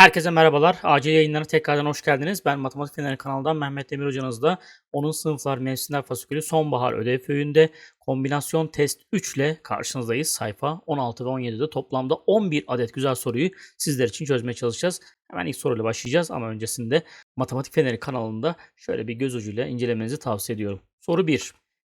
Herkese merhabalar. Acil yayınlarına tekrardan hoş geldiniz. Ben Matematik Feneri kanalından Mehmet Demir hocanızla onun sınıflar mevsimler fasikülü sonbahar ödev köyünde kombinasyon test 3 ile karşınızdayız. Sayfa 16 ve 17'de toplamda 11 adet güzel soruyu sizler için çözmeye çalışacağız. Hemen ilk soruyla başlayacağız ama öncesinde Matematik Feneri kanalında şöyle bir göz ucuyla incelemenizi tavsiye ediyorum. Soru 1.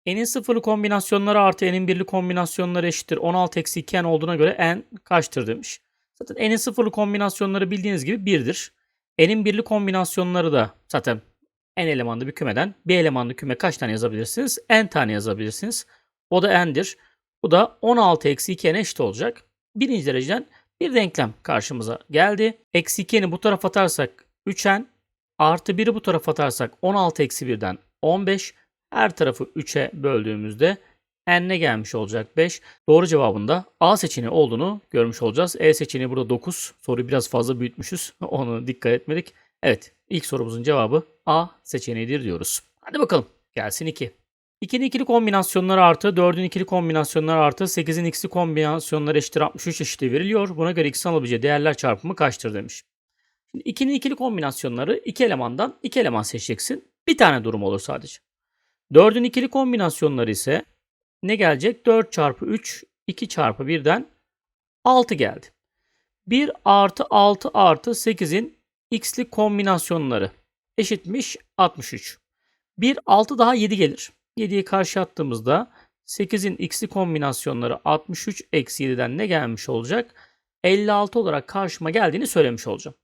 N'in sıfırlı kombinasyonları artı N'in birli kombinasyonları eşittir. 16 eksi 2 N olduğuna göre N kaçtır demiş. Zaten n'in sıfırlı kombinasyonları bildiğiniz gibi 1'dir. n'in birli kombinasyonları da zaten n elemanlı bir kümeden bir elemanlı küme kaç tane yazabilirsiniz? n tane yazabilirsiniz. O da n'dir. Bu da 16 eksi 2 n eşit olacak. Birinci dereceden bir denklem karşımıza geldi. Eksi 2n'i bu tarafa atarsak 3n artı 1'i bu tarafa atarsak 16 eksi 1'den 15 her tarafı 3'e böldüğümüzde n'e gelmiş olacak 5. Doğru cevabında A seçeneği olduğunu görmüş olacağız. E seçeneği burada 9. Soruyu biraz fazla büyütmüş. Onu dikkat etmedik. Evet ilk sorumuzun cevabı A seçeneğidir diyoruz. Hadi bakalım gelsin 2. 2'nin ikili kombinasyonları artı 4'ün ikili kombinasyonları artı 8'in x'li kombinasyonları eşittir 63 eşitliği veriliyor. Buna göre x'in alabileceği değerler çarpımı kaçtır demiş. Şimdi 2'nin ikili kombinasyonları iki elemandan iki eleman seçeceksin. Bir tane durum olur sadece. 4'ün ikili kombinasyonları ise ne gelecek? 4 çarpı 3, 2 çarpı 1'den 6 geldi. 1 artı 6 artı 8'in x'li kombinasyonları eşitmiş 63. 1, 6 daha 7 gelir. 7'yi karşı attığımızda 8'in x'li kombinasyonları 63 eksi 7'den ne gelmiş olacak? 56 olarak karşıma geldiğini söylemiş olacağım.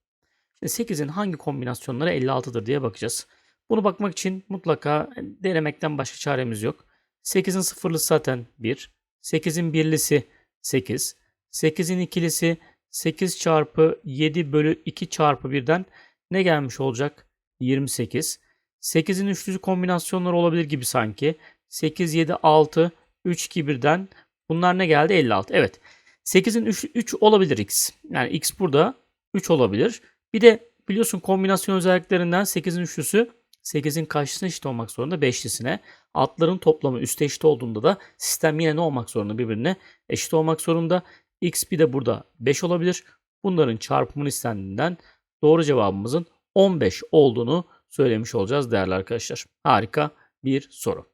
Şimdi 8'in hangi kombinasyonları 56'dır diye bakacağız. Bunu bakmak için mutlaka denemekten başka çaremiz yok. 8'in sıfırlısı zaten 1. 8'in birlisi 8. 8'in ikilisi 8 çarpı 7 bölü 2 çarpı 1'den ne gelmiş olacak? 28. 8'in üçlü kombinasyonları olabilir gibi sanki. 8, 7, 6, 3, 2, 1'den bunlar ne geldi? 56. Evet. 8'in 3, 3 olabilir x. Yani x burada 3 olabilir. Bir de biliyorsun kombinasyon özelliklerinden 8'in üçlüsü 8'in karşısına eşit olmak zorunda 5'lisine. Altların toplamı üste eşit olduğunda da sistem yine ne olmak zorunda birbirine eşit olmak zorunda. X bir de burada 5 olabilir. Bunların çarpımını istendiğinden doğru cevabımızın 15 olduğunu söylemiş olacağız değerli arkadaşlar. Harika bir soru.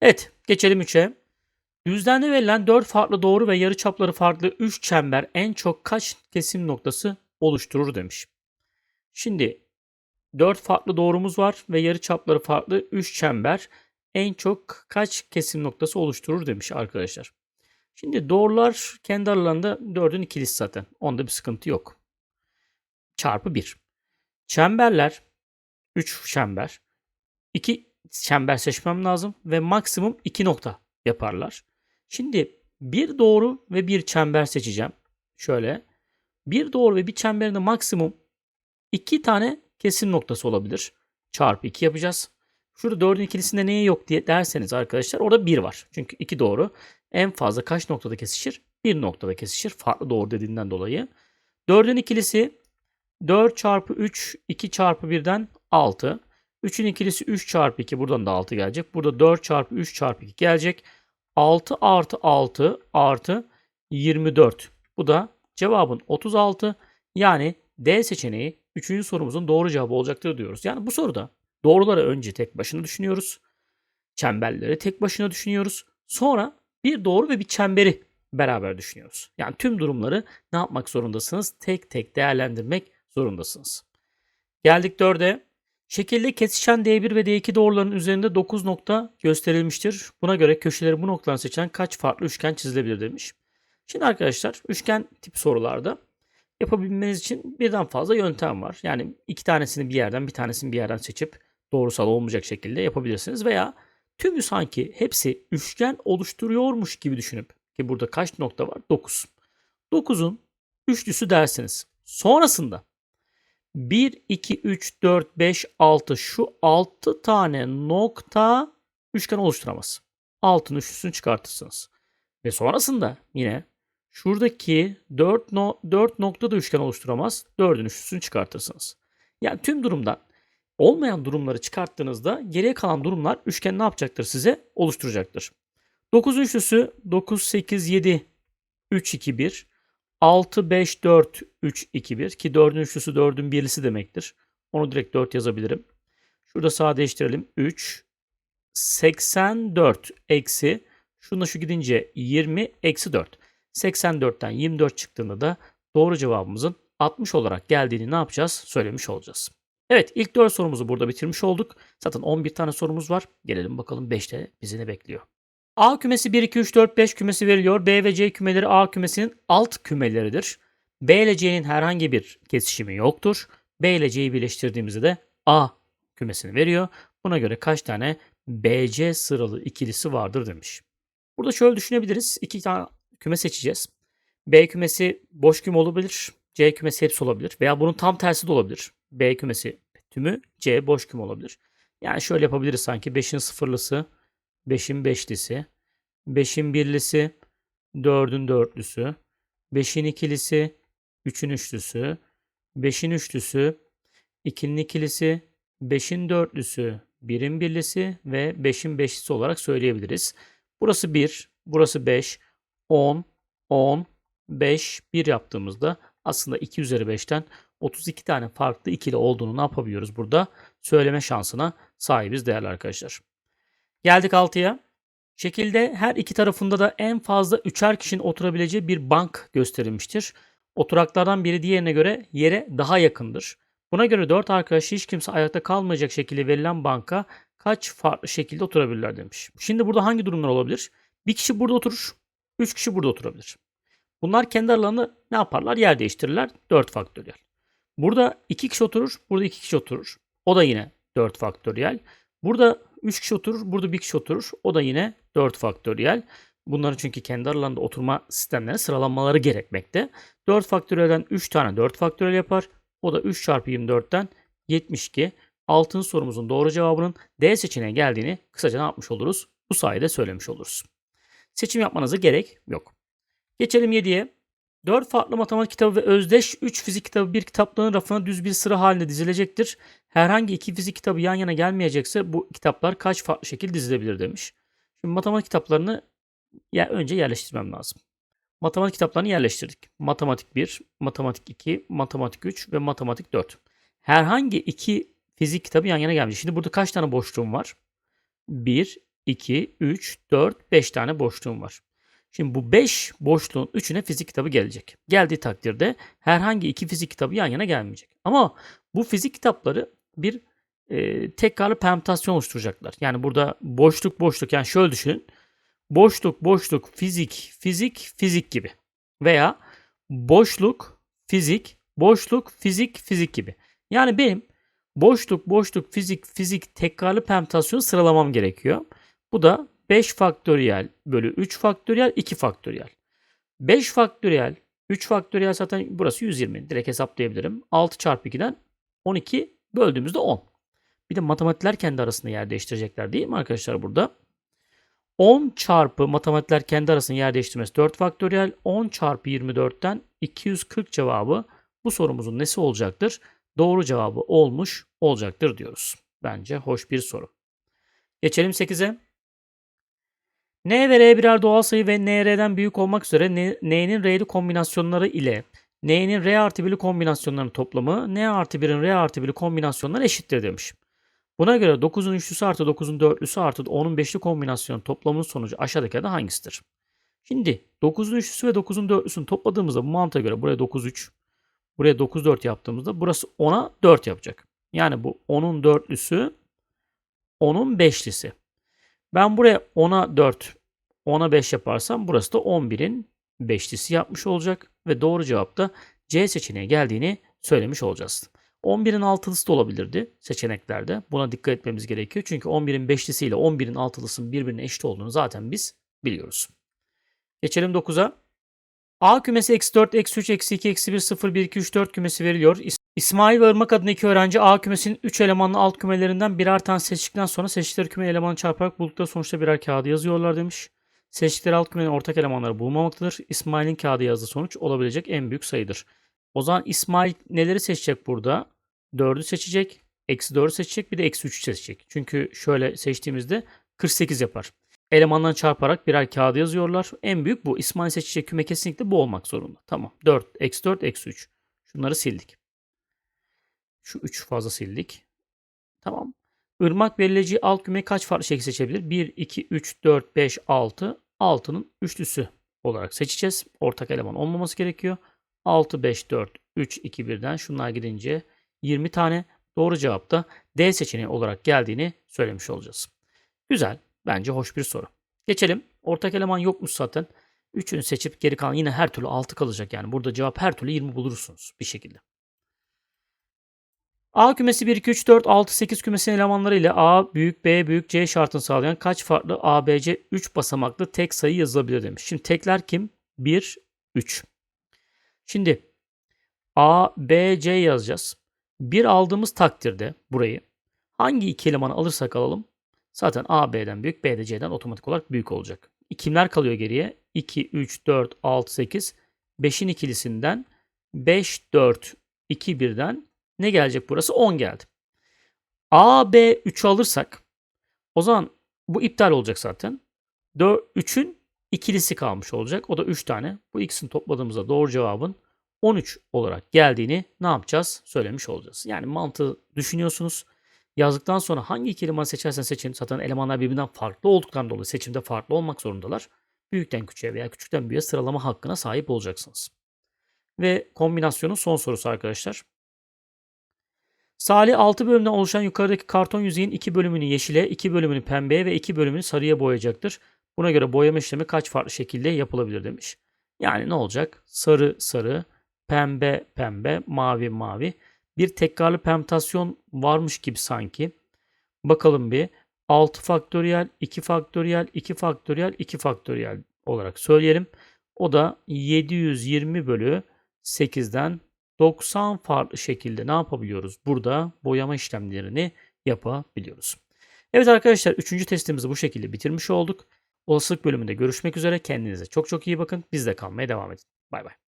Evet geçelim 3'e. Düzlemde verilen 4 farklı doğru ve yarıçapları farklı 3 çember en çok kaç kesim noktası oluşturur demiş. Şimdi 4 farklı doğrumuz var ve yarı çapları farklı 3 çember en çok kaç kesim noktası oluşturur demiş arkadaşlar. Şimdi doğrular kendi aralarında 4'ün ikilisi zaten. Onda bir sıkıntı yok. Çarpı 1. Çemberler 3 çember. 2 çember seçmem lazım ve maksimum 2 nokta yaparlar. Şimdi bir doğru ve bir çember seçeceğim. Şöyle. Bir doğru ve bir çemberinde maksimum 2 tane kesim noktası olabilir. Çarpı 2 yapacağız. Şurada 4'ün ikilisinde neye yok diye derseniz arkadaşlar orada 1 var. Çünkü 2 doğru. En fazla kaç noktada kesişir? 1 noktada kesişir. Farklı doğru dediğinden dolayı. 4'ün ikilisi 4 çarpı 3 2 çarpı 1'den 6. 3'ün ikilisi 3 çarpı 2 buradan da 6 gelecek. Burada 4 çarpı 3 çarpı 2 gelecek. 6 artı 6 artı 24. Bu da cevabın 36. Yani D seçeneği Üçüncü sorumuzun doğru cevabı olacaktır diyoruz. Yani bu soruda doğruları önce tek başına düşünüyoruz. Çemberleri tek başına düşünüyoruz. Sonra bir doğru ve bir çemberi beraber düşünüyoruz. Yani tüm durumları ne yapmak zorundasınız? Tek tek değerlendirmek zorundasınız. Geldik 4'e. Şekilde kesişen D1 ve D2 doğruların üzerinde 9 nokta gösterilmiştir. Buna göre köşeleri bu noktadan seçen kaç farklı üçgen çizilebilir demiş. Şimdi arkadaşlar üçgen tip sorularda yapabilmeniz için birden fazla yöntem var. Yani iki tanesini bir yerden bir tanesini bir yerden seçip doğrusal olmayacak şekilde yapabilirsiniz. Veya tümü sanki hepsi üçgen oluşturuyormuş gibi düşünüp ki burada kaç nokta var? 9. 9'un üçlüsü dersiniz. Sonrasında 1, 2, 3, 4, 5, 6 şu 6 tane nokta üçgen oluşturamaz. Altın üçlüsünü çıkartırsınız. Ve sonrasında yine Şuradaki 4, no, 4 nokta da üçgen oluşturamaz. 4'ün üçlüsünü çıkartırsınız. Yani tüm durumdan olmayan durumları çıkarttığınızda geriye kalan durumlar üçgen ne yapacaktır size? Oluşturacaktır. 9 üçlüsü 9, 8, 7, 3, 2, 1. 6, 5, 4, 3, 2, 1 ki 4'ün üçlüsü 4'ün birlisi demektir. Onu direkt 4 yazabilirim. Şurada sadeleştirelim. 3, 84 eksi şununla şu gidince 20 eksi 4. 84'ten 24 çıktığında da doğru cevabımızın 60 olarak geldiğini ne yapacağız? Söylemiş olacağız. Evet ilk 4 sorumuzu burada bitirmiş olduk. Zaten 11 tane sorumuz var. Gelelim bakalım 5'te bizi ne bekliyor. A kümesi 1, 2, 3, 4, 5 kümesi veriliyor. B ve C kümeleri A kümesinin alt kümeleridir. B ile C'nin herhangi bir kesişimi yoktur. B ile C'yi birleştirdiğimizde de A kümesini veriyor. Buna göre kaç tane BC sıralı ikilisi vardır demiş. Burada şöyle düşünebiliriz. İki tane küme seçeceğiz. B kümesi boş küme olabilir. C kümesi hepsi olabilir. Veya bunun tam tersi de olabilir. B kümesi tümü, C boş küme olabilir. Yani şöyle yapabiliriz sanki. 5'in sıfırlısı, 5'in beşlisi, 5'in birlisi, 4'ün dörtlüsü, 5'in ikilisi, 3'ün üçlüsü, 5'in üçlüsü, 2'nin ikilisi, 5'in dörtlüsü, 1'in birlisi ve 5'in beşlisi olarak söyleyebiliriz. Burası 1, burası 5, 10, 10, 5, 1 yaptığımızda aslında 2 üzeri 5'ten 32 tane farklı ikili olduğunu ne yapabiliyoruz burada? Söyleme şansına sahibiz değerli arkadaşlar. Geldik 6'ya. Şekilde her iki tarafında da en fazla üçer kişinin oturabileceği bir bank gösterilmiştir. Oturaklardan biri diğerine göre yere daha yakındır. Buna göre 4 arkadaş hiç kimse ayakta kalmayacak şekilde verilen banka kaç farklı şekilde oturabilirler demiş. Şimdi burada hangi durumlar olabilir? Bir kişi burada oturur, 3 kişi burada oturabilir. Bunlar kendi aralarında ne yaparlar? Yer değiştirirler. 4 faktöriyel. Burada 2 kişi oturur, burada 2 kişi oturur. O da yine 4 faktöriyel. Burada 3 kişi oturur, burada 1 kişi oturur. O da yine 4 faktöriyel. Bunların çünkü kendi aralarında oturma sistemlerine sıralanmaları gerekmekte. 4 faktöriyelden 3 tane 4 faktöriyel yapar. O da 3 çarpı 24'ten 72. Altın sorumuzun doğru cevabının D seçeneğe geldiğini kısaca ne yapmış oluruz? Bu sayede söylemiş oluruz. Seçim yapmanıza gerek yok. Geçelim 7'ye. 4 farklı matematik kitabı ve özdeş 3 fizik kitabı bir kitaplığın rafına düz bir sıra halinde dizilecektir. Herhangi iki fizik kitabı yan yana gelmeyecekse bu kitaplar kaç farklı şekilde dizilebilir demiş. Şimdi matematik kitaplarını ya önce yerleştirmem lazım. Matematik kitaplarını yerleştirdik. Matematik 1, matematik 2, matematik 3 ve matematik 4. Herhangi iki fizik kitabı yan yana gelmiş. Şimdi burada kaç tane boşluğum var? 1, 2, 3, 4, 5 tane boşluğum var. Şimdi bu 5 boşluğun 3'üne fizik kitabı gelecek. Geldiği takdirde herhangi iki fizik kitabı yan yana gelmeyecek. Ama bu fizik kitapları bir e, tekrarlı permütasyon oluşturacaklar. Yani burada boşluk boşluk yani şöyle düşünün. Boşluk boşluk fizik fizik fizik gibi. Veya boşluk fizik boşluk fizik fizik gibi. Yani benim boşluk boşluk fizik fizik tekrarlı permütasyon sıralamam gerekiyor. Bu da 5 faktöriyel bölü 3 faktöriyel 2 faktöriyel. 5 faktöriyel 3 faktöriyel zaten burası 120. Direkt hesaplayabilirim. 6 çarpı 2'den 12 böldüğümüzde 10. Bir de matematikler kendi arasında yer değiştirecekler değil mi arkadaşlar burada? 10 çarpı matematikler kendi arasında yer değiştirmesi 4 faktöriyel. 10 çarpı 24'ten 240 cevabı bu sorumuzun nesi olacaktır? Doğru cevabı olmuş olacaktır diyoruz. Bence hoş bir soru. Geçelim 8'e. N ve R birer doğal sayı ve NR'den büyük olmak üzere N'nin R'li kombinasyonları ile N'nin R artı 1'li kombinasyonlarının toplamı N artı 1'in R artı 1'li kombinasyonları eşittir demiş. Buna göre 9'un üçlüsü artı 9'un dörtlüsü artı 10'un beşli kombinasyon toplamının sonucu aşağıdakilerden hangisidir? Şimdi 9'un üçlüsü ve 9'un dörtlüsünü topladığımızda bu mantığa göre buraya 9 3, buraya 9 4 yaptığımızda burası 10'a 4 yapacak. Yani bu 10'un dörtlüsü 10'un beşlisi. Ben buraya 10'a 4, 10'a 5 yaparsam burası da 11'in beşlisi yapmış olacak. Ve doğru cevap da C seçeneğe geldiğini söylemiş olacağız. 11'in altılısı da olabilirdi seçeneklerde. Buna dikkat etmemiz gerekiyor. Çünkü 11'in beşlisi ile 11'in altılısının birbirine eşit olduğunu zaten biz biliyoruz. Geçelim 9'a. A kümesi eksi 4, eksi 3, eksi 2, eksi 1, 0, 1, 2, 3, 4 kümesi veriliyor. İs- İsmail ve Irmak adında iki öğrenci A kümesinin 3 elemanlı alt kümelerinden birer tane seçtikten sonra seçtikleri küme elemanı çarparak buldukları sonuçta birer kağıdı yazıyorlar demiş. Seçtikleri alt kümenin ortak elemanları bulunmamaktadır. İsmail'in kağıdı yazdığı sonuç olabilecek en büyük sayıdır. O zaman İsmail neleri seçecek burada? 4'ü seçecek, eksi 4'ü seçecek bir de eksi 3'ü seçecek. Çünkü şöyle seçtiğimizde 48 yapar. elemandan çarparak birer kağıda yazıyorlar. En büyük bu. İsmail seçecek küme kesinlikle bu olmak zorunda. Tamam. 4, eksi 4, eksi 3. Şunları sildik. Şu 3 fazla sildik. Tamam. Irmak belirleyeceği alt kümeyi kaç farklı şekilde seçebilir? 1, 2, 3, 4, 5, 6. 6'nın üçlüsü olarak seçeceğiz. Ortak eleman olmaması gerekiyor. 6, 5, 4, 3, 2, 1'den şunlar gidince 20 tane doğru cevap da D seçeneği olarak geldiğini söylemiş olacağız. Güzel. Bence hoş bir soru. Geçelim. Ortak eleman yokmuş zaten. Üçünü seçip geri kalan yine her türlü 6 kalacak. Yani burada cevap her türlü 20 bulursunuz bir şekilde. A kümesi 1, 2, 3, 4, 6, 8 kümesinin elemanları ile A büyük, B büyük, C şartını sağlayan kaç farklı A, B, C 3 basamaklı tek sayı yazılabilir demiş. Şimdi tekler kim? 1, 3. Şimdi A, B, C yazacağız. 1 aldığımız takdirde burayı hangi iki elemanı alırsak alalım zaten A, B'den büyük, B de C'den otomatik olarak büyük olacak. Kimler kalıyor geriye? 2, 3, 4, 6, 8. 5'in ikilisinden 5, 4, 2, 1'den ne gelecek burası? 10 geldi. A, B 3'ü alırsak o zaman bu iptal olacak zaten. 3'ün ikilisi kalmış olacak. O da 3 tane. Bu ikisini topladığımızda doğru cevabın 13 olarak geldiğini ne yapacağız? Söylemiş olacağız. Yani mantığı düşünüyorsunuz. Yazdıktan sonra hangi iki elemanı seçersen seçin. Zaten elemanlar birbirinden farklı olduktan dolayı seçimde farklı olmak zorundalar. Büyükten küçüğe veya küçükten büyüğe sıralama hakkına sahip olacaksınız. Ve kombinasyonun son sorusu arkadaşlar. Salih 6 bölümden oluşan yukarıdaki karton yüzeyin 2 bölümünü yeşile, 2 bölümünü pembeye ve 2 bölümünü sarıya boyayacaktır. Buna göre boyama işlemi kaç farklı şekilde yapılabilir demiş. Yani ne olacak? Sarı sarı, pembe pembe, mavi mavi. Bir tekrarlı permütasyon varmış gibi sanki. Bakalım bir. 6 faktöriyel, 2 faktöriyel, 2 faktöriyel, 2 faktöriyel olarak söyleyelim. O da 720 bölü 8'den 90 farklı şekilde ne yapabiliyoruz? Burada boyama işlemlerini yapabiliyoruz. Evet arkadaşlar 3. testimizi bu şekilde bitirmiş olduk. Olasılık bölümünde görüşmek üzere. Kendinize çok çok iyi bakın. Bizde kalmaya devam edin. Bay bay.